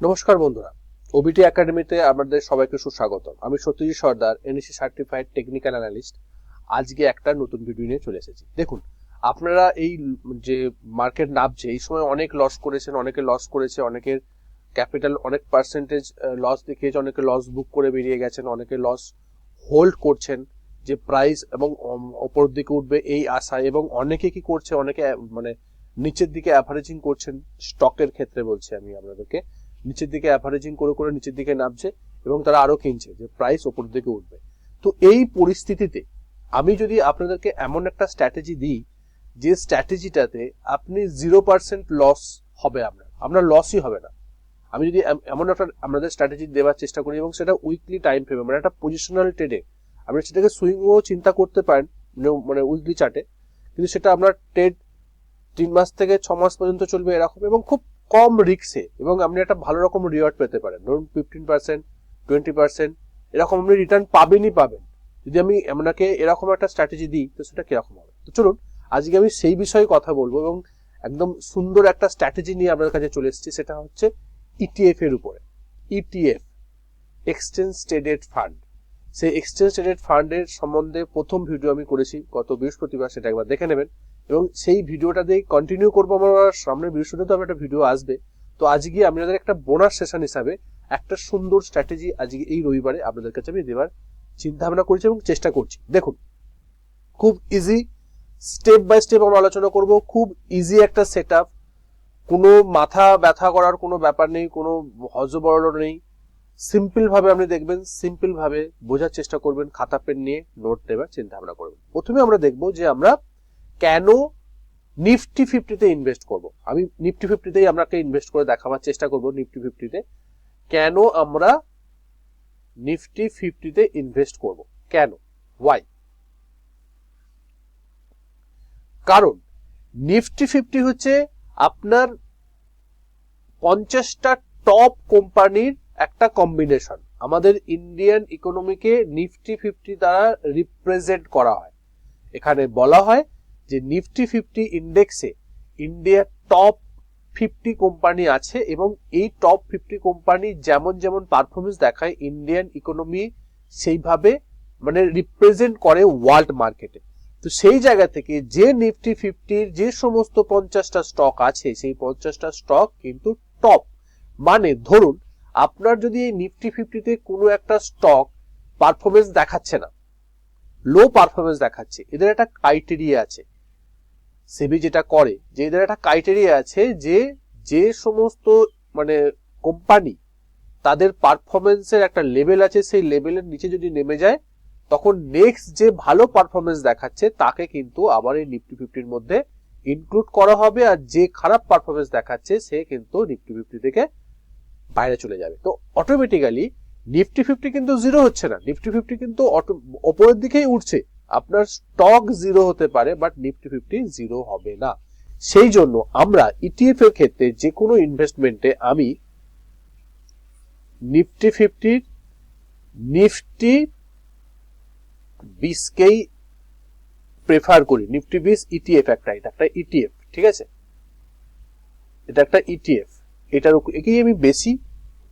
নমস্কার বন্ধুরা। ওবিটি একাডেমিতে আমাদের সবাইকে সুস্বাগত আমি Satyajit Sardar NAC certified technical analyst আজকে একটা নতুন ভিডিও নিয়ে চলে এসেছি। দেখুন, আপনারা এই যে মার্কেট নামছে, এই সময় অনেক লস করেছেন, অনেকে লস করেছে, অনেকের ক্যাপিটাল অনেক পার্সেন্টেজ লস দেখিয়েছে, অনেকে লস বুক করে বেরিয়ে গেছেন, অনেকে লস হোল্ড করছেন, যে প্রাইস এবং ওপর দিকে উঠবে এই আশায় এবং অনেকে কি করছে, অনেকে মানে নিচের দিকে অ্যাভারেজিং করছেন স্টকের ক্ষেত্রে বলছি আমি আপনাদেরকে। নিচের দিকে অ্যাভারেজিং করে করে নিচের দিকে নামছে এবং তারা আরও কিনছে যে প্রাইস ওপর দিকে উঠবে। তো এই পরিস্থিতিতে আমি যদি আপনাদেরকে এমন একটা স্ট্র্যাটেজি দিই যে স্ট্র্যাটেজিটাতে আপনি জিরো পার্সেন্ট লস হবে আপনার। আপনার লসই হবে না। আমি যদি এমন একটা আপনাদের স্ট্র্যাটেজি দেওয়ার চেষ্টা করি এবং সেটা উইকলি টাইম ফ্রেমে মানে একটা পজিশনাল ট্রেডে আপনি সেটাকে সুইংও চিন্তা করতে পারেন মানে উইকলি চার্টে কিন্তু সেটা আপনার ট্রেড তিন মাস থেকে ছ মাস পর্যন্ত চলবে এরকম এবং খুব কম রিক্সে এবং আপনি একটা ভালো রকম রিওয়ার্ড পেতে পারেন। ধরুন ফিফটিন পার্সেন্ট টোয়েন্টি পার্সেন্ট এরকম আপনি রিটার্ন পাবেনই পাবেন। যদি আমি আপনাকে এরকম একটা স্ট্র্যাটেজি দিই, তো সেটা কীরকম হবে? তো চলুন, আজকে আমি সেই বিষয়ে কথা বলব এবং একদম সুন্দর একটা স্ট্র্যাটেজি নিয়ে আপনার কাছে চলে এসেছি, সেটা হচ্ছে ইটিএফ এর উপরে। ইটিএফ এক্সচেঞ্জ ট্রেডেড ফান্ড সেই এক্সচেঞ্জ ট্রেডেড ফান্ডের সম্বন্ধে প্রথম ভিডিও আমি করেছি গত বৃহস্পতিবার, সেটা একবার দেখে নেবেন। এবং সেই ভিডিওটা দিয়ে কন্টিনিউ করব আমার সামনের বৃহস্পতিতে একটা ভিডিও আসবে। তো আজকে আপনাদের একটা বোনাস সেশন হিসাবে একটা সুন্দর স্ট্র্যাটেজি আজকে এই রবিবারে আপনাদের কাছে আমি দেওয়ার চিন্তা ভাবনা করছি এবং চেষ্টা করছি। দেখুন, খুব ইজি স্টেপ বাই স্টেপ আমরা আলোচনা করব। খুব ইজি একটা সেট আপ কোনো মাথা ব্যথা করার কোনো ব্যাপার নেই, কোনো হজবড় নেই। সিম্পল ভাবে আপনি দেখবেন সিম্পল ভাবে বোঝার চেষ্টা করবেন, খাতা পেন নিয়ে নোট নেবার চিন্তা ভাবনা করবেন। প্রথমে আমরা দেখব যে আমরা কেন নিফটি ফিফটিতে ইনভেস্ট করব? আমি নিফটি ফিফটিতেই আপনাকে ইনভেস্ট করে দেখাবার চেষ্টা করব নিফটি ফিফটিতে কেন আমরা নিফটি ফিফটিতে ইনভেস্ট করব? কেন? ওয়াই কারণ নিফটি ফিফটি হচ্ছে আপনার পঞ্চাশটা টপ কোম্পানির একটা কম্বিনেশন আমাদের ইন্ডিয়ান ইকোনমিকে নিফটি ফিফটি দ্বারা রিপ্রেজেন্ট করা হয়। এখানে বলা হয় যে নিফটি ফিফটি ইন্ডেক্সে ইন্ডিয়ার টপ ফিফটি কোম্পানি আছে এবং এই টপ ফিফটি কোম্পানি যেমন যেমন পারফরমেন্স দেখায় ইন্ডিয়ান ইকোনমি সেইভাবে মানে রিপ্রেজেন্ট করে ওয়ার্ল্ড মার্কেটে তো সেই জায়গা থেকে যে নিফটি ফিফটির যে সমস্ত পঞ্চাশটা স্টক আছে, সেই পঞ্চাশটা স্টক কিন্তু টপ মানে ধরুন, আপনার যদি এই নিফটি ফিফটিতে কোনো একটা স্টক পারফরমেন্স দেখাচ্ছে না লো পারফরমেন্স দেখাচ্ছে, এদের একটা ক্রাইটেরিয়া আছে। সেবি যেটা করে, যে এদের একটা ক্রাইটেরিয়া আছে যে যে সমস্ত মানে কোম্পানি তাদের পারফরমেন্সের একটা লেভেল আছে, সেই লেভেলের নিচে যদি নেমে যায়, তখন নেক্সট যে ভালো পারফরমেন্স দেখাচ্ছে, তাকে কিন্তু আবার এই নিফটি ফিফটির মধ্যে ইনক্লুড করা হবে আর যে খারাপ পারফরমেন্স দেখাচ্ছে, সে কিন্তু নিফটি ফিফটি থেকে বাইরে চলে যাবে। তো অটোমেটিক্যালি নিফটি ফিফটি কিন্তু জিরো হচ্ছে না। নিফটি ফিফটি কিন্তু অটো ওপরের দিকেই উঠছে। আপনার স্টক জিরো হতে পারে বাট নিফটি ফিফটি জিরো হবে না। সেই জন্য আমরা ইটিএফ এর ক্ষেত্রে যে কোনো ইনভেস্টমেন্টে আমি নিফটি ফিফটির নিফটি বিশকেই প্রেফার করি। নিফটি বিশ ইটিএফ একটা, এটা একটা ইটিএফ ঠিক আছে? এটা একটা ইটিএফ এটার একেই আমি বেশি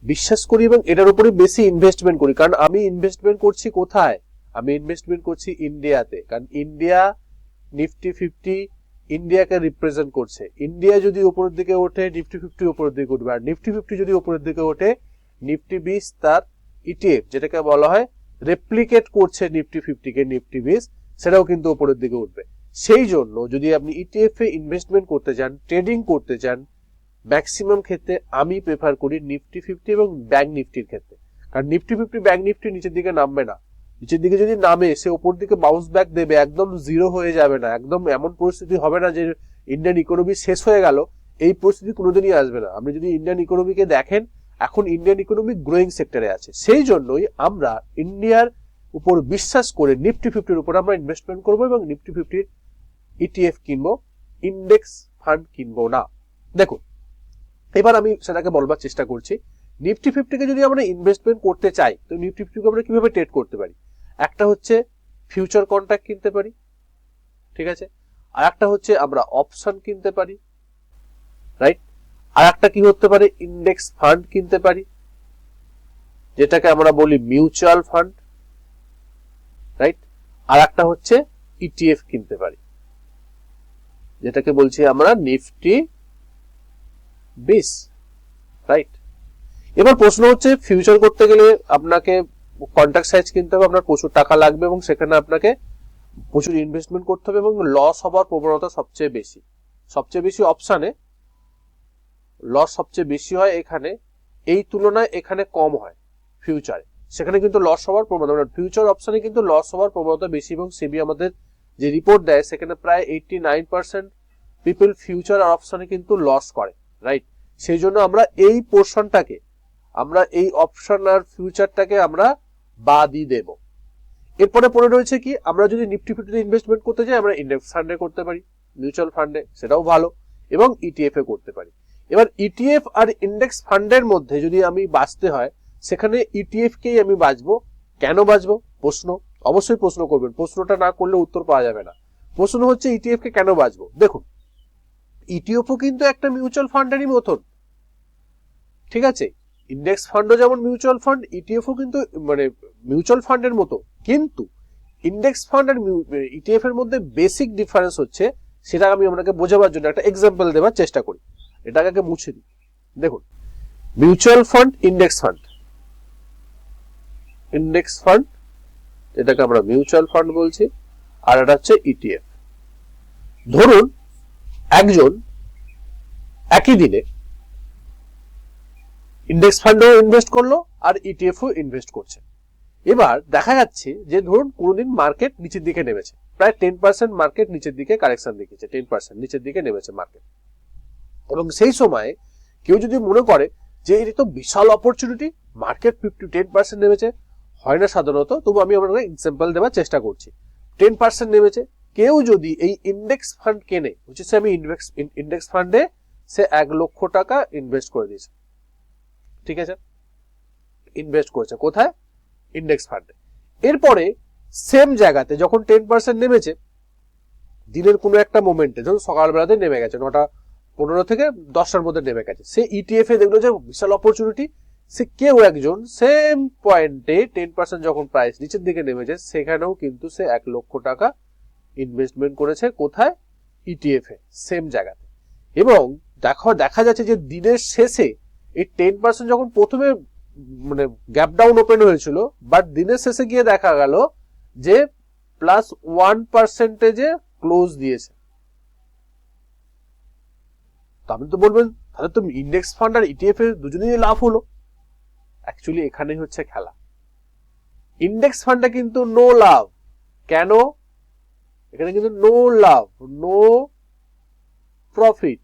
বিশ্বাস করি এবং এটার উপরে বেশি ইনভেস্টমেন্ট করি। কারণ আমি ইনভেস্টমেন্ট করছি কোথায়? আমি ইনভেস্টমেন্ট করছি ইন্ডিয়াতে কারণ ইন্ডিয়া নিফটি ফিফটি ইন্ডিয়াকে রিপ্রেজেন্ট করছে। ইন্ডিয়া যদি উপরের দিকে ওঠে নিফটি ফিফটি উপরের দিকে উঠবে। আর নিফটি ফিফটি যদি উপরের দিকে ওঠে নিফটি বিশ তার ইটিএফ যেটাকে বলা হয় রেপ্লিকেট করছে নিফটি ফিফটিকে নিফটি বিশ সেটাও কিন্তু উপরের দিকে উঠবে। সেই জন্য যদি আপনি ইটিএফ এ ইনভেস্টমেন্ট করতে চান ট্রেডিং করতে চান ম্যাক্সিমাম ক্ষেত্রে আমি প্রেফার করি নিফটি ফিফটি এবং ব্যাংক নিফটির ক্ষেত্রে। কারণ নিফটি ফিফটি ব্যাংক নিফটি নিচের দিকে নামবে না। নিচের দিকে যদি নামে, সে উপর দিকে বাউন্স ব্যাক দেবে, একদম জিরো হয়ে যাবে না। একদম এমন পরিস্থিতি হবে না যে ইন্ডিয়ান ইকোনমি শেষ হয়ে গেল, এই পরিস্থিতি কোনোদিনই আসবে না। আপনি যদি ইন্ডিয়ান ইকোনমিকে দেখেন, এখন ইন্ডিয়ান ইকোনমি গ্রোয়িং সেক্টরে আছে। সেই জন্যই আমরা ইন্ডিয়ার উপর বিশ্বাস করে নিফটি ফিফটির উপর আমরা ইনভেস্টমেন্ট করব এবং নিফটি ফিফটির ইটিএফ কিনবো ইন্ডেক্স ফান্ড কিনবো না। দেখুন, এবার আমি সেটাকে বলবার চেষ্টা করছি। নিফটি ফিফটিকে যদি আমরা ইনভেস্টমেন্ট করতে চাই, তো নিফটি ফিফটিকে আমরা কীভাবে ট্রেড করতে পারি? একটা হচ্ছে ফিউচার কন্ট্রাক্ট কিনতে পারি, ঠিক আছে? আর একটা হচ্ছে আমরা অপশন কিনতে পারি রাইট আর একটা কি হতে পারে? ইন্ডেক্স ফান্ড কিনতে পারি, যেটাকে আমরা বলি মিউচুয়াল ফান্ড রাইট আর একটা হচ্ছে ইটিএফ কিনতে পারি, যেটাকে বলছি আমরা নিফটি বিস রাইট এবার প্রশ্ন হচ্ছে ফিউচার করতে গেলে আপনাকে কন্ট্রাক্ট সাইজ কিনতে হবে, আপনার প্রচুর টাকা লাগবে এবং সেখানে আপনাকে প্রচুর ইনভেস্টমেন্ট করতে হবে এবং লস হবার প্রবণতা সবচেয়ে বেশি। সবচেয়ে বেশি অপশানে লস সবচেয়ে বেশি হয় এখানে। এই তুলনায় এখানে কম হয় ফিউচারে সেখানে কিন্তু লস হওয়ার প্রবণতা মানে ফিউচার অপশানে কিন্তু লস হওয়ার প্রবণতা বেশি এবং সেবি আমাদের যে রিপোর্ট দেয়, সেখানে প্রায় eighty nine percent people future অপশানে কিন্তু লস করে রাইট সেই জন্য আমরা এই পোর্শনটাকে আমরা এই অপশন আর ফিউচারটাকে আমরা বাদই দেব। এরপরে পড়ে রয়েছে কি, আমরা যদি নিফটি ফিফটিতে ইনভেস্টমেন্ট করতে চাই আমরা ইন্ডেক্স ফান্ডে করতে পারি মিউচুয়াল ফান্ডে সেটাও ভালো, এবং ইটিএফ এ করতে পারি। এবার ইটিএফ আর ইন্ডেক্স ফান্ডের মধ্যে যদি আমি বাঁচতে হয়, সেখানে ইটিএফ কেই আমি বাঁচবো, কেন বাঁচবো? প্রশ্ন, অবশ্যই প্রশ্ন করবেন। প্রশ্নটা না করলে উত্তর পাওয়া যাবে না। প্রশ্ন হচ্ছে ইটিএফ কে কেন বাঁচবো? দেখুন ইটিএফও কিন্তু একটা মিউচুয়াল ফান্ডেরই মতন। ঠিক আছে? ইন্ডেক্স ফান্ডও যেমন মিউচুয়াল ফান্ড ইটিএফও কিন্তু মানে মিউচুয়াল ফান্ডের মতো। কিন্তু ইন্ডেক্স ফান্ড আর ইটিএফ এর মধ্যে বেসিক ডিফারেন্স হচ্ছে, সেটা আমি আপনাকে বোঝাবার জন্য একটা এক্সাম্পল দেওয়ার চেষ্টা করি। এটাকে আগে মুছে দিই। দেখুন mutual fund index fund index fund এটাকে আমরা মিউচুয়াল ফান্ড বলছি, আর এটা হচ্ছে ইটিএফ ধরুন, একজন একই দিনে ইন্ডেক্স ফান্ডও ইনভেস্ট করল আর ইটিএফও ইনভেস্ট করছে। এবার দেখা যাচ্ছে যে ধরুন কোনোদিন মার্কেট নিচের দিকে নেমেছে। প্রায় টেন পার্সেন্ট মার্কেট নিচের দিকে কারেকশন দেখিয়েছে। টেন পার্সেন্ট নিচের দিকে নেমেছে মার্কেট এবং সেই সময় কেউ যদি মনে করে যে এটি তো বিশাল opportunity market fifty ten percent নেমেছে, হয় না সাধারণত, তবু আমি আপনাকে এক্সাম্পল দেওয়ার চেষ্টা করছি। টেন পার্সেন্ট নেমেছে, কেউ যদি এই ইন্ডেক্স ফান্ড কেনে হচ্ছে আমি ইন্ডেক্স ইন্ডেক্স ফান্ডে সে এক লক্ষ টাকা ইনভেস্ট করে দিয়েছে। ঠিক আছে? ইনভেস্ট করেছে। কোথায়? ইন্ডেক্স ফান্ডে এরপরে সেম জায়গাতে যখন টেন পার্সেন্ট নেমেছে, দিনের কোনো একটা মোমেন্টে ধরুন সকালবেলাতে নেমে গেছে, নটা পনেরো থেকে দশটার মধ্যে নেমে গেছে। সে ইটিএফ এ দেখল যে বিশাল অপরচুনিটি সে কেউ একজন সেম পয়েন্টে টেন পার্সেন্ট যখন প্রাইস নিচের দিকে নেমেছে, সেখানেও কিন্তু সে এক লক্ষ টাকা ইনভেস্টমেন্ট করেছে কোথায়? ইটিএফ এ সেম জায়গাতে। এবং দেখা দেখা যাচ্ছে যে দিনের শেষে এই টেন পার্সেন্ট যখন প্রথমে মানে গ্যাপ ডাউন ওপেন হয়েছিল বাট দিনের শেষে গিয়ে দেখা গেল যে প্লাস ওয়ান পার্সেন্টেজে ক্লোজ দিয়েছে। আপনি তো বলবেন, তাহলে তো ইন্ডেক্স ফান্ড আর ইটিএফ এর দুজনেই লাভ হলো। অ্যাকচুয়ালি এখানেই হচ্ছে খেলা। ইন্ডেক্স ফান্ডে কিন্তু নো লাভ। কেন? এখানে কিন্তু নো লাভ। নো প্রফিট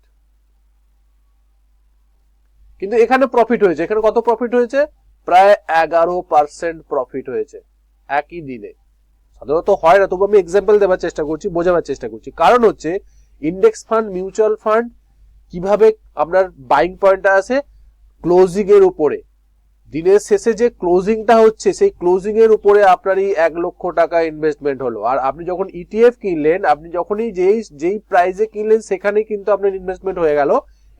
কিন্তু এখানে প্রফিট হয়েছে। এখানে কত প্রফিট হয়েছে? প্রায় এগারো পার্সেন্ট প্রফিট হয়েছে একই দিনে। সাধারণত হয় না, তবু আমি এক্সাম্পল দেওয়ার চেষ্টা করছি, বোঝাবার চেষ্টা করছি। কারণ হচ্ছে ইন্ডেক্স ফান্ড মিউচুয়াল ফান্ড কীভাবে আপনার বাইং পয়েন্টটা আছে ক্লোজিং এর উপরে। দিনের শেষে যে ক্লোজিংটা হচ্ছে, সেই ক্লোজিং এর উপরে আপনার এই এক লক্ষ টাকা ইনভেস্টমেন্ট হলো। আর আপনি যখন ইটিএফ কিনলেন, আপনি যখনই যেই যেই প্রাইজে কিনলেন, সেখানেই কিন্তু আপনার ইনভেস্টমেন্ট হয়ে গেল।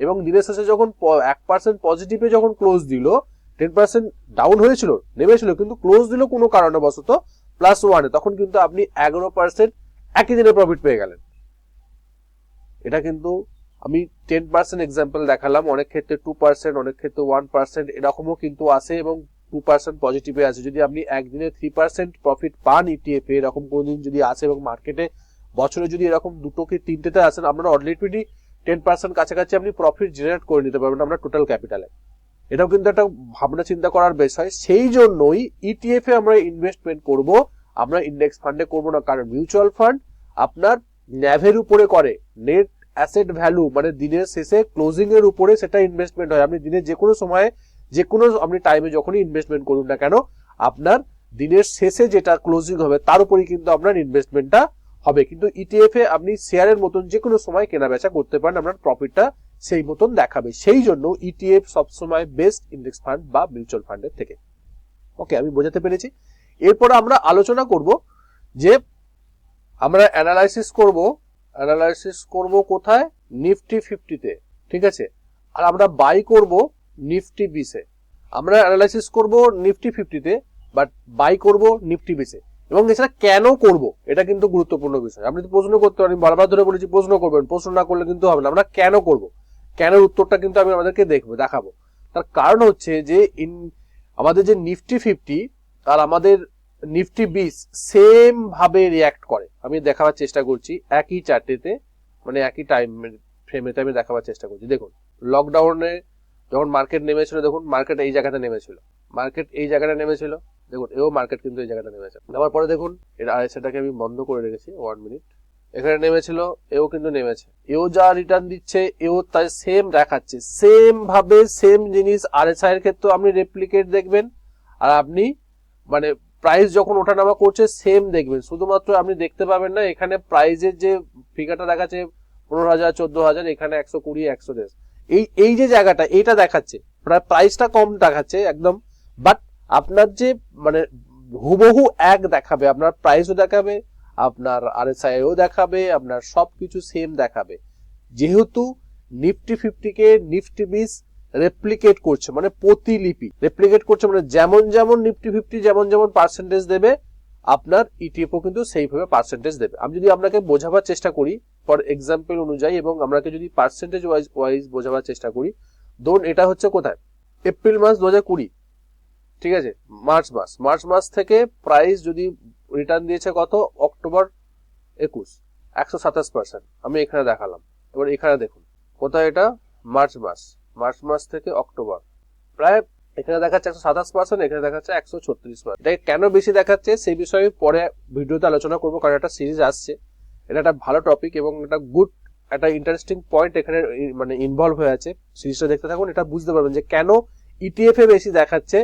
এবং দিনের শেষে যখন এক পার্সেন্ট পজিটিভে যখন ক্লোজ দিল টেন পার্সেন্ট ডাউন হয়েছিল, নেমেছিল, কিন্তু ক্লোজ দিল কোনো কারণবশত প্লাস ওয়ানে তখন কিন্তু আপনি এগারো পার্সেন্ট একই দিনে প্রফিট পেয়ে গেলেন। এটা কিন্তু আমি টেন পার্সেন্ট এক্সাম্পল দেখালাম, অনেক ক্ষেত্রে টু পার্সেন্ট অনেক ক্ষেত্রে ওয়ান পার্সেন্ট এরকমও কিন্তু আসে এবং টু পার্সেন্ট পজিটিভে আছে। যদি আপনি একদিনে থ্রি পার্সেন্ট প্রফিট পান ইটিএফ এ, এরকম কোনোদিন যদি আসে এবং মার্কেটে বছরে যদি এরকম দুটো কি তিনটেতে আসেন, আপনারা অলরেডি টেন পার্সেন্ট কাছাকাছি আপনি প্রফিট জেনারেট করে নিতে পারবেন আপনার টোটাল ক্যাপিটালে এটাও কিন্তু একটা ভাবনা চিন্তা করার বিষয়। সেই জন্যই ইটিএফ এ আমরা ইনভেস্টমেন্ট করব। আমরা ইন্ডেক্স ফান্ডে করব না, কারণ মিউচুয়াল ফান্ড আপনার ন্যাভের উপরে করে। নেট অ্যাসেট ভ্যালু মানে দিনের শেষে ক্লোজিং এর উপরে সেটা ইনভেস্টমেন্ট হয়। আপনি দিনের যে কোনো সময়ে, যে কোনো আপনি টাইমে যখনই ইনভেস্টমেন্ট করুন না কেন, আপনার দিনের শেষে যেটা ক্লোজিং হবে, তার উপরেই কিন্তু আপনার ইনভেস্টমেন্টটা হবে। কিন্তু ইটিএফ এ আপনি শেয়ারের মতন যে কোনো সময় কেনা বেচা করতে পারেন, আপনার প্রফিটটা সেই মতন দেখাবে। সেই জন্য ইটিএফ সবসময় বেস্ট ইন্ডেক্স ফান্ড বা মিউচুয়াল ফান্ডের থেকে। ওকে আমি বোঝাতে পেরেছি। এরপর আমরা আলোচনা করব যে আমরা অ্যানালাইসিস করব। অ্যানালাইসিস করব কোথায়? নিফটি ফিফটিতে ঠিক আছে? আর আমরা বাই করব নিফটি বিসে আমরা অ্যানালাইসিস করব নিফটি ফিফটিতে বাট বাই করব নিফটি বিসে এবং এছাড়া কেন করব? এটা কিন্তু গুরুত্বপূর্ণ বিষয়। আপনি প্রশ্ন করতে পারেন বারবার ধরে বলেছি, প্রশ্ন করবেন, প্রশ্ন না করলে কিন্তু হবে না। আমরা কেন করব? কেনের উত্তরটা কিন্তু আমি আমাদেরকে দেখব, দেখাবো। তার কারণ হচ্ছে যে, ইন, আমাদের যে নিফটি ফিফটি আর আমাদের নিফটি বিস সেম ভাবে রিয়াক্ট করে। আমি দেখাবার চেষ্টা করছি, একই চারটেতে মানে একই টাইম ফ্রেমেতে আমি দেখাবার চেষ্টা করছি। দেখুন লকডাউনে যখন মার্কেট নেমেছিল, দেখুন মার্কেট এই জায়গাতে নেমেছিল। মার্কেট এই জায়গাটা নেমেছিল। দেখুন, এও মার্কেট কিন্তু এই জায়গাটা নেমেছে। নেওয়ার পরে দেখুন, এর সেটাকে আমি বন্ধ করে রেখেছি ওয়ান মিনিট এখানে নেমেছিল, এও কিন্তু নেমেছে। এও যা রিটার্ন দিচ্ছে, এও তাই সেম দেখাচ্ছে। সেম ভাবে সেম জিনিস আর এস এর ক্ষেত্রে আপনি রেপ্লিকেট দেখবেন। আর আপনি মানে প্রাইস যখন ওঠানামা করছে সেম দেখবেন। শুধুমাত্র আপনি দেখতে পাবেন না, এখানে প্রাইজের যে ফিগারটা দেখাচ্ছে, পনেরো হাজার, চোদ্দ হাজার, এখানে একশো কুড়ি, একশো দেড়। এই এই যে জায়গাটা এইটা দেখাচ্ছে। প্রাইসটা কম দেখাচ্ছে, একদম। বাট আপনার যে মানে হুবহু এক দেখাবে, আপনার প্রাইসও দেখাবে, আপনার আর আরএসআইও দেখাবে, আপনার সবকিছু সেম দেখাবে। যেহেতু নিফটি ফিফটিকে নিফটি বিস রেপ্লিকেট করছে মানে প্রতিলিপি রেপ্লিকেট করছে মানে যেমন যেমন নিফটি ফিফটি যেমন যেমন পার্সেন্টেজ দেবে, আপনার ইটিএফও কিন্তু সেইভাবে পার্সেন্টেজ দেবে। আমি যদি আপনাকে বোঝাবার চেষ্টা করি ফর এক্সাম্পল অনুযায়ী, এবং আমরাকে যদি পার্সেন্টেজ ওয়াইজ ওয়াইজ বোঝাবার চেষ্টা করি, ধরুন এটা হচ্ছে কোথায়? এপ্রিল মাস দু হাজার কুড়ি। ঠিক আছে? মার্চ মাস। মার্চ মাস থেকে প্রাইস যদি রিটার্ন দিয়েছে কত? অক্টোবর একুশ। একশো সাতাশ পার্সেন্ট আমি এখানে দেখালাম। এবার এখানে দেখুন। কোথায় এটা? মার্চ মাস। মার্চ মাস থেকে অক্টোবর প্রায় এখানে দেখাচ্ছে একশো সাতাশ পার্সেন্ট এখানে দেখাচ্ছে একশো ছত্রিশ পার্সেন্ট এটা কেন বেশি দেখাচ্ছে? সেই বিষয়ে পরে ভিডিওতে আলোচনা করব, কারণ একটা সিরিজ আসছে। এটা একটা ভালো টপিক এবং একটা গুড একটা ইন্টারেস্টিং পয়েন্ট এখানে মানে ইনভলভ হয়ে আছে। সিরিজটা দেখতে থাকুন, এটা বুঝতে পারবেন যে কেন ইটিএফ এ বেশি দেখাচ্ছে।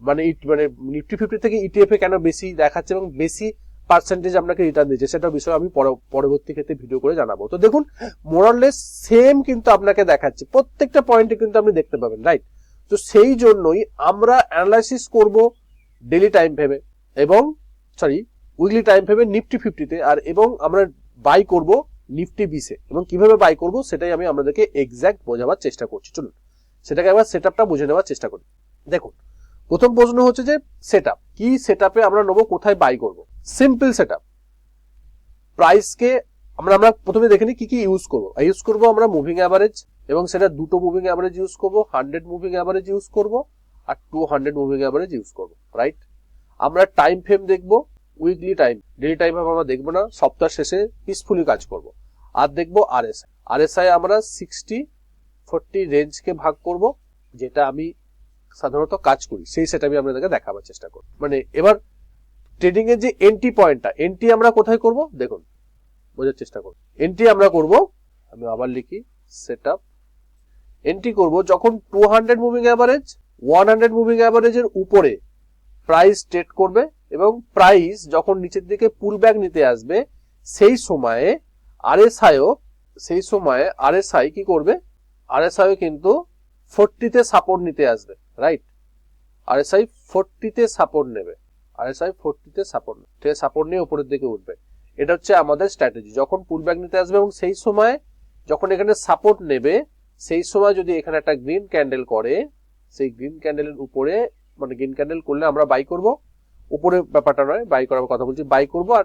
মানে it- মানে নিফটি ফিফটি থেকে ইটিএফ এ কেন বেশি দেখাচ্ছে এবং বেশি পার্সেন্টেজ আপনাকে রিটার্ন দিচ্ছে সেটা বিষয়ে আমি পর- পরবর্তী ক্ষেত্রে ভিডিও করে জানাব। তো দেখুন মোরাললেস সেম কিন্তু আপনাকে দেখাচ্ছে। প্রত্যেকটা পয়েন্টে কিন্তু আপনি দেখতে পাবেন রাইট তো সেই জন্যই আমরা অ্যানালাইসিস করব ডেলি টাইম ভেবে এবং সরি উইকলি টাইম ভেবে নিফটি ফিফটিতে আর এবং আমরা বাই করব নিফটি বিসে এবং কীভাবে বাই করব সেটাই আমি আপনাদেরকে এক্স্যাক্ট বোঝাবার চেষ্টা করছি। চলুন, সেটাকে একবার সেট আপটা বুঝে নেওয়ার চেষ্টা করি। দেখুন প্রথম প্রশ্ন হচ্ছে যে সেট কি সেট আপে আমরা নেব, কোথায় বাই করব? সিম্পল সেট আপ প্রাইসকে আমরা আমরা প্রথমে দেখে নিই কি কি ইউজ করব। ইউজ করব আমরা মুভিং অ্যাভারেজ এবং সেটা দুটো মুভিং অ্যাভারেজ ইউজ করব হান্ড্রেড মুভিং অ্যাভারেজ ইউজ করব আর two hundred moving average use করব রাইট আমরা টাইম ফ্রেম দেখব উইকলি টাইম ডেলি টাইম আমরা দেখব না, সপ্তাহ শেষে পিসফুলি কাজ করব। আর দেখব আর এস আই আমরা সিক্সটি ফোরটি রেঞ্জকে ভাগ করব, যেটা আমি সাধারণত কাজ করি, সেই সেটা আমি আপনাদেরকে দেখাবার চেষ্টা করব। মানে এবার ট্রেডিং এর যে এন্ট্রি পয়েন্টটা এন্ট্রি আমরা কোথায় করব? দেখুন, বোঝার চেষ্টা করুন। এন্ট্রি আমরা করব, আমি আবার লিখি সেট আপ এন্ট্রি করব যখন two hundred moving average one hundred moving অ্যাভারেজের উপরে প্রাইস ট্রেড করবে এবং প্রাইস যখন নিচের দিকে পুল ব্যাক নিতে আসবে, সেই সময়ে আরএসআইও সেই সময়ে আরএসআই কি করবে? আরএসআইও কিন্তু ফোরটিতে সাপোর্ট নিতে আসবে। রাইট আর এস আই ফোরটিতে সাপোর্ট নেবে। আর এস আই ফোরটিতে সাপোর্ট আছে সাপোর্ট নিয়ে উপরের দিকে উঠবে। এটা হচ্ছে আমাদের স্ট্র্যাটেজি যখন পুল ব্যাক নিতে আসবে এবং সেই সময় যখন এখানে সাপোর্ট নেবে, সেই সময় যদি এখানে একটা গ্রিন ক্যান্ডেল করে, সেই গ্রিন ক্যান্ডেলের উপরে মানে গ্রিন ক্যান্ডেল করলে আমরা বাই করব। উপরে ব্যাপারটা নয় বাই করার কথা বলছি বাই করব আর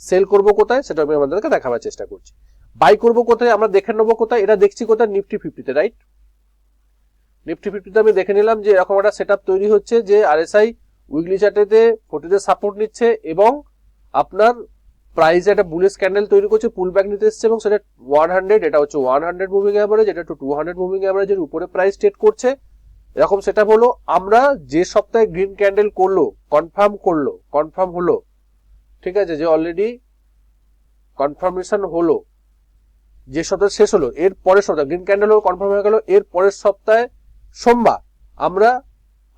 সেল করব কোথায়, সেটা আমি আমাদেরকে দেখাবার চেষ্টা করছি। বাই করব কোথায়, আমরা দেখে নেব কোথায়, এটা দেখছি কোথায় নিফটি ফিফটিতে রাইট নিফটি ফিফটিতে আমি দেখে নিলাম যে এরকম একটা সেট তৈরি হচ্ছে যে আরএসআই উইকলি চার্টেতে ফোর্টিতে সাপোর্ট নিচ্ছে এবং আপনার প্রাইস একটা বুলেস ক্যান্ডেল তৈরি করছে পুল ব্যাক নিতে এসছে এবং সেটা ওয়ান হান্ড্রেড এটা হচ্ছে ওয়ান হান্ড্রেড মুভিং অ্যাভারেজ এটা টু হান্ড্রেড মুভিং অ্যাভারেজের উপরে প্রাইস ট্রেড করছে। এরকম সেটা হলো, আমরা যে সপ্তাহে গ্রিন ক্যান্ডেল করল কনফার্ম করল কনফার্ম হলো, ঠিক আছে, যে অলরেডি কনফার্মেশন হলো, যে সপ্তাহে শেষ হলো, এর পরের সপ্তাহে গ্রিন ক্যান্ডেল হলো কনফার্ম হয়ে গেল, এর পরের সপ্তাহে সোমবার। আমরা,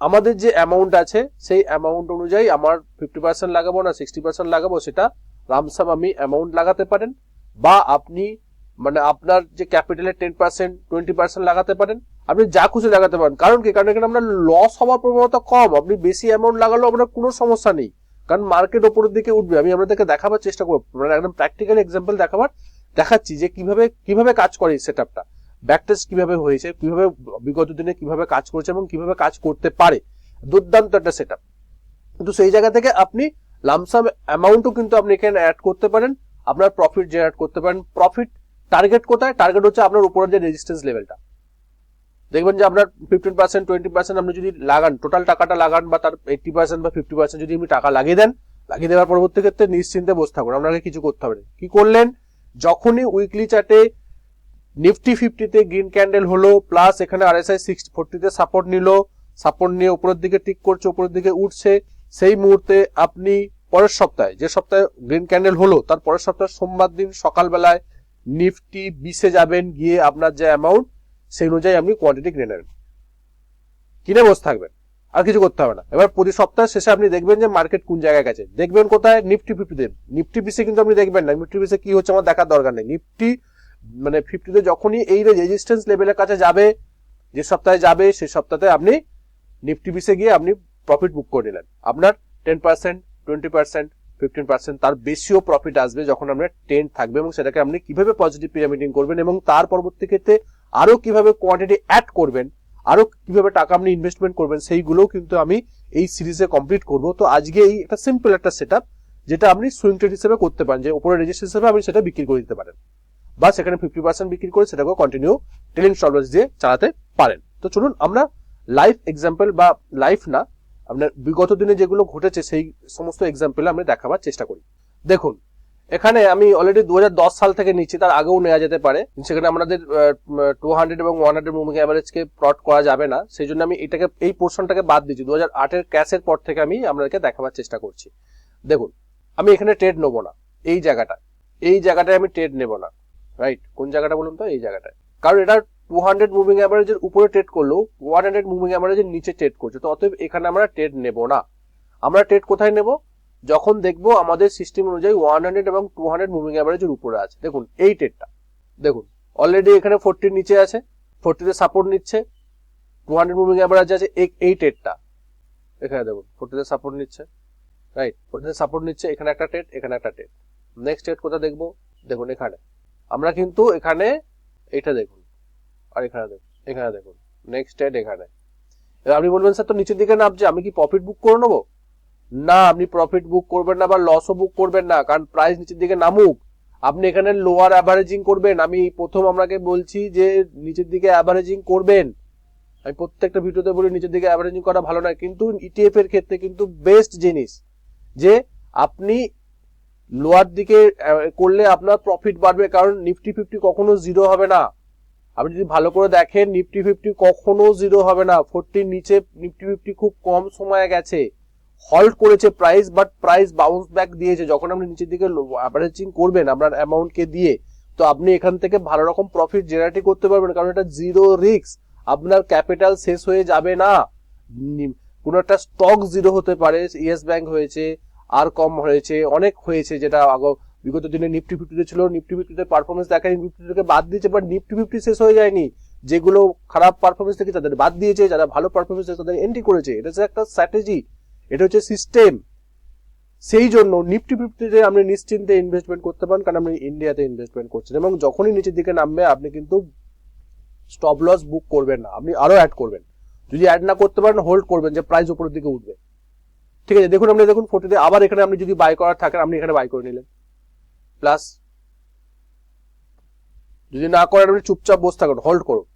আমাদের যে অ্যামাউন্ট আছে, সেই অ্যামাউন্ট অনুযায়ী আমার ফিফটি পার্সেন্ট লাগাবো না সিক্সটি পার্সেন্ট লাগাবো, সেটা রামসাম আমি অ্যামাউন্ট লাগাতে পারেন, বা আপনি মানে আপনার যে ক্যাপিটালের টেন পার্সেন্ট টোয়েন্টি পার্সেন্ট লাগাতে পারেন, আপনি যা খুশি লাগাতে পারেন। কারণ কি? কারণ এখানে আপনার লস হওয়ার প্রবণতা কম, আপনি বেশি অ্যামাউন্ট লাগালেও আপনার কোনো সমস্যা নেই। কারণ মার্কেট ওপরের দিকে উঠবে, আমি আপনাদেরকে দেখাবার চেষ্টা করব মানে একদম প্র্যাকটিক্যাল এক্সাম্পল দেখাবার, দেখাচ্ছি যে কীভাবে কীভাবে কাজ করে এই সেট আপটা ব্যাক টেস্ট কীভাবে হয়েছে, কীভাবে বিগত দিনে কীভাবে কাজ করছে এবং কীভাবে কাজ করতে পারে, দুর্দান্ত একটা সেট কিন্তু সেই জায়গা থেকে আপনি লামসাম অ্যামাউন্টও কিন্তু আপনি এখানে অ্যাড করতে পারেন, আপনার প্রফিট জেনারেট করতে পারেন। প্রফিট টার্গেট কোথায়? টার্গেট হচ্ছে আপনার উপরের যে রেজিস্ট্যান্স লেভেলটা দেখবেন যে আপনার ফিফটিন পার্সেন্ট টোয়েন্টি পার্সেন্ট আপনি যদি লাগান টোটাল টাকাটা লাগান বা তার এইটটি পার্সেন্ট বা ফিফটি পার্সেন্ট যদি আপনি টাকা লাগিয়ে দেন, লাগিয়ে দেওয়ার পরবর্তী ক্ষেত্রে নিশ্চিন্তে বসে থাকুন। আপনাকে কিছু করতে হবে কি করলেন? যখনই উইকলি চার্টে নিফটি ফিফটিতে গ্রিন ক্যান্ডেল হলো, প্লাস এখানে আর আরএসআই সিক্স ফোরটিতে সাপোর্ট নিল। সাপোর্ট নিয়ে উপরের দিকে টিক করছে, উপরের দিকে উঠছে। সেই মুহূর্তে আপনি পরের সপ্তাহে, যে সপ্তাহে গ্রিন ক্যান্ডেল হলো, তার পরের সপ্তাহে সোমবার দিন সকালবেলায় নিফটি বিশে যাবেন গিয়ে আপনার যে অ্যামাউন্ট সেই অনুযায়ী আপনি কোয়ান্টিটি কিনে নেবেন। কিনে বসে থাকবেন, আর কিছু করতে হবে না। এবার প্রতি সপ্তাহের শেষে আপনি দেখবেন যে মার্কেট কোন জায়গায় গেছে। দেখবেন কোথায়? নিফটি ফিফটিতে। নিফটি পিসে কিন্তু আপনি দেখবেন না। নিফটি পিসে কি হচ্ছে আমার দেখার দরকার নেই। নিফটি মানে ফিফটিতে যখনই এই রেজিস্ট্যান্স লেভেলের কাছে যাবে, যে সপ্তাহে যাবে সেই সপ্তাহে আপনি নিফটি পিসে গিয়ে আপনি প্রফিট বুক করে নিলেন। আপনার ten percent twenty percent fifteen percent তার বেশিও প্রফিট আসবে যখন আপনার টেন থাকবে এবং সেটাকে আপনি কীভাবে পজিটিভ পিরামিডিং করবেন এবং তার পরবর্তী ক্ষেত্রে আরও কীভাবে কোয়ান্টিটি অ্যাড করবেন আরও কীভাবে টাকা আপনি ইনভেস্টমেন্ট করবেন, সেইগুলোও কিন্তু আমি এই সিরিজে কমপ্লিট করব। তো আজকে এই একটা সিম্পল একটা সেট যেটা আপনি সুইং ট্রেড হিসেবে করতে পারেন, যে উপরে রেজিস্টার হিসেবে আপনি সেটা বিক্রি করে দিতে পারেন। বা সেখানে ফিফটি পার্সেন্ট বিক্রি করে সেটাকেও কন্টিনিউ টেলিং স্টপলস দিয়ে চালাতে পারেন। তো চলুন আমরা লাইফ এক্সাম্পল বা লাইফ না, আপনার বিগত দিনে যেগুলো ঘটেছে সেই সমস্ত এক্সাম্পল আমরা দেখাবার চেষ্টা করি। দেখুন, এখানে আমি অলরেডি দু হাজার দশ সাল থেকে নিচ্ছি, তার আগেও নেওয়া যেতে পারে। সেখানে আমাদের টু হান্ড্রেড এবং ওয়ান হান্ড্রেড মুভিং অ্যাভারেজকে প্লট করা যাবে না। সেই জন্য আমি এটাকে, এই পোর্শনটাকে বাদ দিচ্ছি দু হাজার আটের ক্যাশের পর থেকে আমি আপনাদেরকে দেখাবার চেষ্টা করছি। দেখুন, আমি এখানে ট্রেড নেব না, এই জায়গাটা এই জায়গাটায় আমি ট্রেড নেব না। রাইট কোন জায়গাটা বলুন তো? এই জায়গাটায়। কারণ এটা টু হান্ড্রেড মুভিং অ্যাভারেজের উপরে ট্রেড করলেও ওয়ান হান্ড্রেড মুভিং অ্যাভারেজের নিচে ট্রেড করছে। তো অতএব এখানে আমরা ট্রেড নেব না। আমরা ট্রেড কোথায় নেব? যখন দেখব আমাদের সিস্টেম অনুযায়ী ওয়ান হান্ড্রেড এবং টু হান্ড্রেড মুভিং অ্যাভারেজের উপরে আছে। দেখুন, এই ট্রেডটা দেখুন অলরেডি এখানে ফোরটির নিচে আছে। ফোরটিতে সাপোর্ট নিচ্ছে। টু হান্ড্রেড মুভিং অ্যাভারেজ আছে। এই ট্রেডটা এখানে দেখুন ফোরটিতে সাপোর্ট নিচ্ছে। রাইট ফোরটিতে সাপোর্ট নিচ্ছে। এখানে একটা ট্রেড এখানে একটা ট্রেড নেক্সট ট্রেড কোথায় দেখব? দেখুন, এখানে। আমরা কিন্তু এখানে এটা দেখুন। আর এখানে দেখুন এখানে দেখুন। নেক্সট ট্রেড এখানে। এবার আপনি বলবেন, স্যার, তো নিচের দিকে নামছে, আমি কি প্রফিট বুক করে নেব? না, আপনি প্রফিট বুক করবেন না বা লসও বুক করবেন না, কারণ প্রাইস নিচের দিকে নামুক। আপনি এখানে লোয়ার অ্যাভারেজিং করবেন। আমি প্রথম আপনাকে বলছি যে, নিচের দিকে অ্যাভারেজিং করবেন। আমি প্রত্যেকটা ভিডিওতে বলি, নিচের দিকে অ্যাভারেজিং করা ভালো নয়। কিন্তু ইটিএফ এর ক্ষেত্রে কিন্তু বেস্ট জিনিস, যে আপনি লোয়ার দিকে করলে আপনার প্রফিট বাড়বে। কারণ নিফটি ফিফটি কখনো জিরো হবে না। আপনি যদি ভালো করে দেখেন নিফটি ফিফটি কখনো জিরো হবে না। ফোরটির নিচে নিফটি ফিফটি খুব কম সময় গেছে। হল্ট করেছে price but price bounce back দিয়েছে। যখন আপনি নিচের দিকে অ্যাভারেজিং করবেন আপনার অ্যামাউন্টকে দিয়ে, তো আপনি এখান থেকে ভালো রকম প্রফিট জেনারেটি করতে পারবেন। কারণ এটা জিরো রিস্ক আপনার ক্যাপিটাল শেষ হয়ে যাবে নি- কোনো একটা স্টক জিরো হতে পারে। ইয়েস ব্যাংক হয়েছে। আর কম হয়েছে, অনেক হয়েছে যেটা আগে, বিগত দিনে নিফটি ফিফটিতে ছিল নিফটি ফিফটিতে পারফরমেন্স দেখায়নি নিফটি থেকে বাদ দিয়েছে বাট নিফটি ফিফটি শেষ হয়ে যায়নি। যেগুলো খারাপ পারফরমেন্স থেকে তাদের বাদ দিয়েছে, যারা ভালো পারফরমেন্স তাদের এন্ট্রি করেছে, এটা হচ্ছে একটা স্ট্র্যাটেজি এটা হচ্ছে সিস্টেম সেই জন্য নিফটি ফিফটিতে আপনি নিশ্চিন্তে ইনভেস্টমেন্ট করতে পারেন, কারণ আপনি ইন্ডিয়াতে ইনভেস্টমেন্ট করছেন, এবং যখনই নিচের দিকে নামবে, আপনি কিন্তু স্টপ লস বুক করবেন না, আপনি আরও অ্যাড করবেন। যদি অ্যাড না করতে পারেন হোল্ড করবেন যে প্রাইস উপরের দিকে উঠবে। ঠিক আছে, দেখুন আপনি, দেখুন ফোর্টিতে আবার এখানে আপনি যদি বাই করার থাকেন, আপনি এখানে বাই করে নিলেন। প্লাস যদি না করেন, আপনি চুপচাপ বসে থাকুন হোল্ড করুন।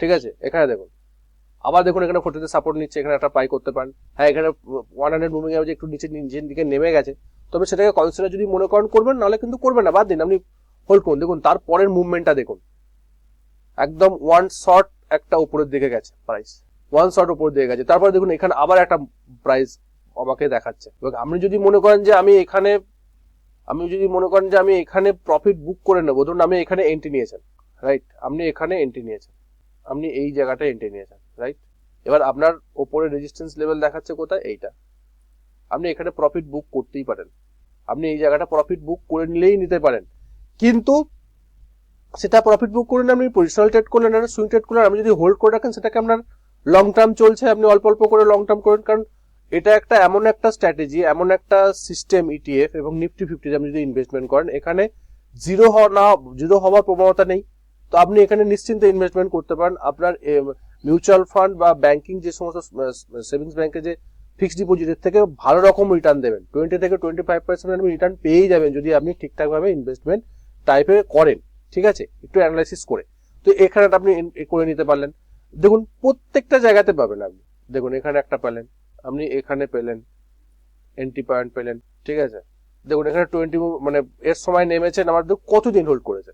ঠিক আছে, এখানে দেখুন। আবার দেখুন এখানে ফোর্টিতে সাপোর্ট নিচ্ছে, এখানে একটা পাই করতে পারেন। হ্যাঁ এখানে ওয়ান হান্ড্রেড মুভিং অ্যাভারেজ একটু নিচে নিচের দিকে নেমে গেছে। তবে সেটাকে কনসিডার যদি মনে করেন করবেন, নাহলে কিন্তু করবেন না, বাদ দিন। আপনি হোল্ড করুন। দেখুন, তারপরের মুভমেন্টটা দেখুন। একদম ওয়ান শর্ট একটা উপরের দিকে গেছে প্রাইস ওয়ান শর্ট উপর দিয়ে গেছে। তারপরে দেখুন, এখানে আবার একটা প্রাইস আমাকে দেখাচ্ছে। এবার আপনি যদি মনে করেন যে আমি এখানে আমি যদি মনে করেন যে আমি এখানে প্রফিট বুক করে নেব, ধরুন আমি এখানে এন্ট্রি নিয়েছেন রাইট আপনি এখানে এন্ট্রি নিয়েছেন। আপনি এই জায়গাটা এন্ট্রি নিয়েছেন রাইট এবার আপনার ওপরে রেজিস্ট্যান্স লেভেল দেখাচ্ছে কোথায়? এইটা। আপনি এখানে প্রফিট বুক করতেই পারেন। আপনি এই জায়গাটা প্রফিট বুক করে নিলেই নিতে পারেন। কিন্তু সেটা প্রফিট বুক করলেন আপনি পজিশনাল ট্রেড করলেন সুইং ট্রেড করলেন, আপনি যদি হোল্ড করে রাখেন, সেটাকে আপনার লং টার্ম চলছে, আপনি অল্প অল্প করে লং টার্ম করেন, কারণ এটা একটা এমন একটা স্ট্র্যাটেজি এমন একটা সিস্টেম ইটিএফ এবং নিফটি ফিফটি আপনি যদি ইনভেস্টমেন্ট করেন, এখানে জিরো হওয়া না জিরো হওয়ার প্রবণতা নেই। তো আপনি এখানে নিশ্চিন্তে ইনভেস্টমেন্ট করতে পারেন। আপনার মিউচুয়াল ফান্ড বা ব্যাংকিং যে সমস্ত সেভিংস ব্যাংকে যে ফিক্সড ডিপোজিটের থেকে ভালো রকম রিটার্ন দেবেন। টোয়েন্টি থেকে টোয়েন্টি ফাইভ পার্সেন্ট আপনি রিটার্ন পেয়েই যাবেন যদি আপনি ঠিকঠাকভাবে ইনভেস্টমেন্ট টাইপে করেন। ঠিক আছে? একটু অ্যানালাইসিস করে। তো এখানে আপনি করে নিতে পারলেন। দেখুন, প্রত্যেকটা জায়গাতে পাবেন আপনি। দেখুন, এখানে একটা পেলেন, আপনি এখানে পেলেন এন্টি পয়েন্ট পেলেন, ঠিক আছে? দেখুন, এখানে টোয়েন্টি মানে এর সময় নেমেছেন, আমার কতদিন হোল্ড করেছে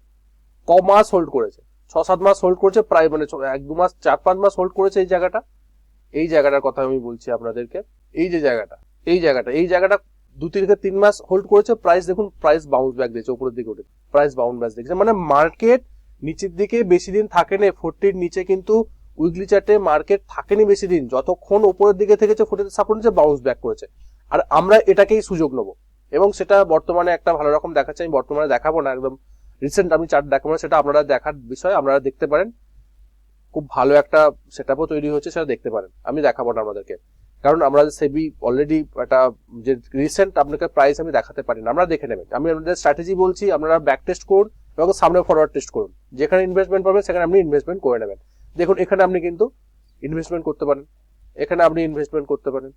ক মাস হোল্ড করেছে? ছ সাত মাস হোল্ড করেছে, প্রায় মানে এক দু মাস চার পাঁচ মাস হোল্ড করেছে এই জায়গাটা। এই জায়গাটার কথা আমি বলছি আপনাদেরকে। এই যে জায়গাটা, এই জায়গাটা এই জায়গাটা দু তিন থেকে তিন মাস হোল্ড করেছে প্রাইস দেখুন প্রাইস বাউন্স ব্যাক দিয়েছে, উপরের দিকে উঠে। প্রাইস বাউন্স ব্যাক দিয়েছে। মানে মার্কেট নিচের দিকে বেশি দিন থাকেনি ফোরটির নিচে কিন্তু উইকলি চার্টে মার্কেট থাকেনি বেশি দিন যতক্ষণ উপরের দিকে থেকেছে ফোর্টিতে সাপোর্ট নিচ্ছে বাউন্স ব্যাক করেছে। আর আমরা এটাকেই সুযোগ নেব। এবং সেটা বর্তমানে একটা ভালো রকম দেখাচ্ছে, আমি বর্তমানে দেখাবো না, একদম রিসেন্ট আমি চার্ট দেখাবো না, সেটা আপনারা দেখার বিষয়, আপনারা দেখতে পারেন। খুব ভালো একটা সেটআপও তৈরি হচ্ছে সেটা দেখতে পারেন। আমি দেখাবো না আপনাদেরকে। কারণ আমরা সেবি অলরেডি একটা, যে রিসেন্ট আপনাকে প্রাইস আমি দেখাতে পারি না, আমরা দেখে নেবেন আমি আপনাদের স্ট্র্যাটেজি বলছি, আপনারা ব্যাক টেস্ট করুন এবং সামনে ফরওয়ার্ড টেস্ট করুন। যেখানে ইনভেস্টমেন্ট পাবেন, সেখানে আপনি ইনভেস্টমেন্ট করে নেবেন। দেখুন, এখানে আপনি কিন্তু ইনভেস্টমেন্ট করতে পারেন। এখানে আপনি ইনভেস্টমেন্ট করতে পারেন।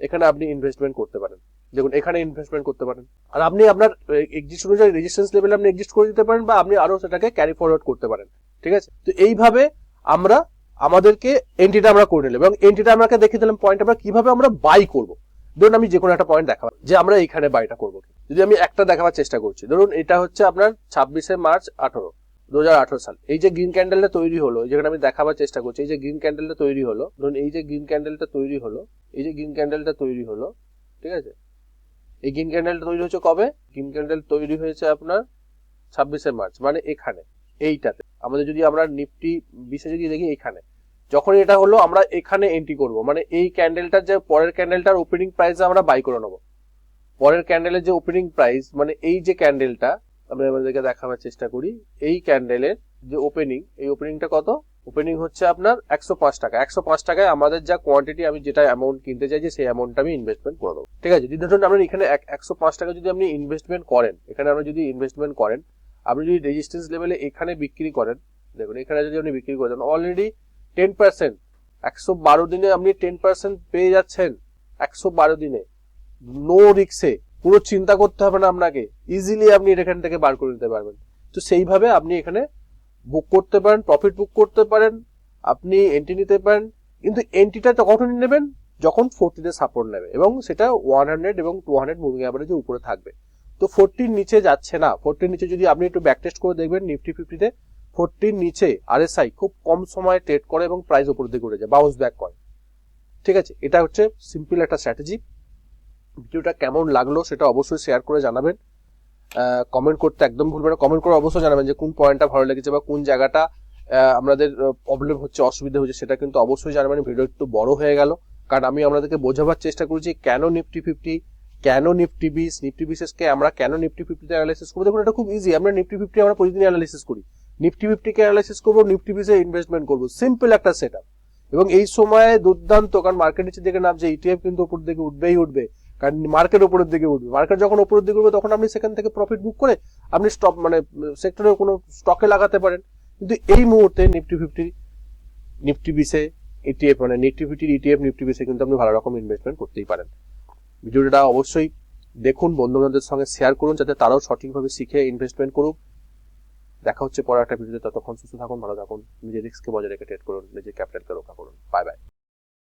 এখানে আপনি ইনভেস্টমেন্ট করতে পারেন। দেখুন, এখানে ইনভেস্টমেন্ট করতে পারেন। আর আপনি আপনার এক্সিস্ট অনুযায়ী রেজিস্ট্যান্স লেভেলে আপনি এক্সিস্ট করে দিতে পারেন বা আপনি আরও সেটাকে ক্যারি ফরওয়ার্ড করতে পারেন। ঠিক আছে? তো এইভাবে আমরা, আমাদেরকে এন্ট্রিটা আমরা করে নিলাম এবং এন্ট্রিটা আমাকে দেখিয়ে দিলাম পয়েন্ট আমরা কীভাবে আমরা বাই করব। ধরুন, আমি যে কোনো একটা পয়েন্ট দেখাবো যে আমরা এইখানে বাইটা করব। যদি আমি একটা দেখাবার চেষ্টা করছি, ধরুন, এটা হচ্ছে আপনার ছাব্বিশে মার্চ আঠারো। দু হাজার আঠারো সাল। এই যে গ্রিন ক্যান্ডেলটা তৈরি হলো যেখানে আমি দেখাবার চেষ্টা করছি, এই যে গ্রিন ক্যান্ডেলটা তৈরি হলো, ধরুন এই যে গ্রিন ক্যান্ডেলটা তৈরি হলো, এই যে গ্রিন ক্যান্ডেলটা তৈরি হলো, ঠিক আছে? এই গ্রিন ক্যান্ডেলটা তৈরি হচ্ছে কবে? গ্রিন ক্যান্ডেল তৈরি হয়েছে আপনার ছাব্বিশে মার্চ মানে এখানে, এইটাতে। আমাদের যদি আমরা নিফটি বিশে যদি দেখি, এখানে। যখন এটা হলো, আমরা এখানে এন্ট্রি করব মানে এই ক্যান্ডেলটার যে পরের ক্যান্ডেলটার ওপেনিং প্রাইস আমরা বাই করে নেব। পরের ক্যান্ডেলের যে ওপেনিং প্রাইস মানে এই যে ক্যান্ডেলটা আমরা আমাদেরকে দেখাবার চেষ্টা করি। এই ক্যান্ডেলের যে ওপেনিং এই ওপেনিংটা কত? ওপেনিং হচ্ছে আপনার একশো পাঁচ টাকা। একশো পাঁচ টাকায় আমাদের যা কোয়ান্টিটি আমি যেটা অ্যামাউন্ট কিনতে চাইছি, সেই অ্যামাউন্টটা আমি ইনভেস্টমেন্ট করে দেবো। ঠিক আছে? যদি ধরুন আপনি এখানে এক- একশো পাঁচ টাকা যদি আপনি ইনভেস্টমেন্ট করেন, এখানে আপনি যদি ইনভেস্টমেন্ট করেন, আপনি যদি রেজিস্ট্যান্স লেভেলে এখানে বিক্রি করেন, দেখুন, এখানে যদি আপনি বিক্রি করেন অলরেডি টেন পার্সেন্ট একশো বারো দিনে আপনি টেন পার্সেন্ট পেয়ে যাচ্ছেন, একশো বারো দিনে। নো রিক্সে পুরো চিন্তা করতে হবে না আপনাকে। ইজিলি আপনি এখান থেকে বার করে নিতে পারবেন। তো সেইভাবে আপনি এখানে বুক করতে পারেন প্রফিট বুক করতে পারেন, আপনি এন্ট্রি নিতে পারেন। কিন্তু এন্ট্রিটা তখনই নেবেন? যখন ফোরটিতে সাপোর্ট নেবে। এবং সেটা ওয়ান হান্ড্রেড এবং টু হান্ড্রেড মুভিং অ্যাভারেজে উপরে থাকবে। তো ফোরটির নিচে যাচ্ছে না। ফোরটির নিচে যদি আপনি একটু ব্যাক টেস্ট করে দেখবেন নিফটি ফিফটিতে ফোরটির নিচে আরএসআই খুব কম সময়ে ট্রেড করে এবং প্রাইস উপর দিকে উঠে যায় বাউন্স ব্যাক করে। ঠিক আছে? এটা হচ্ছে সিম্পল একটা স্ট্র্যাটেজি ভিডিওটা কেমন লাগল সেটা অবশ্যই শেয়ার করে জানাবেন। কমেন্ট করতে একদম ভুলবেন না। কমেন্ট করে অবশ্যই জানাবেন যে কোন পয়েন্টটা ভালো লেগেছে বা কোন জায়গাটা আমাদের প্রবলেম হচ্ছে, অসুবিধা হচ্ছে, সেটা কিন্তু অবশ্যই জানাবেন। ভিডিও একটু বড় হয়ে গেল। কারণ আমি আপনাদেরকে বোঝাবার চেষ্টা করছি কেন নিফটি ফিফটি কেন নিফটি বিস নিফটি বিসেসকে আমরা কেন নিফটি ফিফটিতে অ্যানালাইসিস করব? দেখুন, এটা খুব ইজি আমরা নিফটি ফিফটি আমরা প্রতিদিন অ্যানালাইসিস করি। নিফটি ফিফটিকে অ্যানালাইসিস করব নিফটি বিসে ইনভেস্টমেন্ট করব। সিম্পল একটা সেট এবং এই সময়ে দুর্দান্ত, কারণ মার্কেট নিচের দিকে নামছে ইটিএফ কিন্তু উপর দিকে উঠবেই উঠবে। কারণ মার্কেট উপরের দিকে উঠবে। মার্কেট যখন উপরের দিকে উঠবে, তখন আপনি সেখান থেকে প্রফিট বুক করে আপনি স্টক মানে সেক্টরে কোনো স্টকে লাগাতে পারেন। কিন্তু এই মুহূর্তে নিফটি ফিফটি নিফটি বিসে ইটিএফ মানে নিফটি ফিফটির ইটিএফ নিফটি বিসে কিন্তু আপনি ভালো রকম ইনভেস্টমেন্ট করতেই পারেন। ভিডিওটা অবশ্যই দেখুন বন্ধু বান্ধবদের সঙ্গে শেয়ার করুন, যাতে তারাও সঠিকভাবে শিখে ইনভেস্টমেন্ট করুক। দেখা হচ্ছে পরে একটা ভিডিওতে, ততক্ষণ সুস্থ থাকুন, ভালো থাকুন, নিজের রিস্ককে বজায় রেখে ট্রেড করুন, নিজের ক্যাপিটালকে রক্ষা করুন।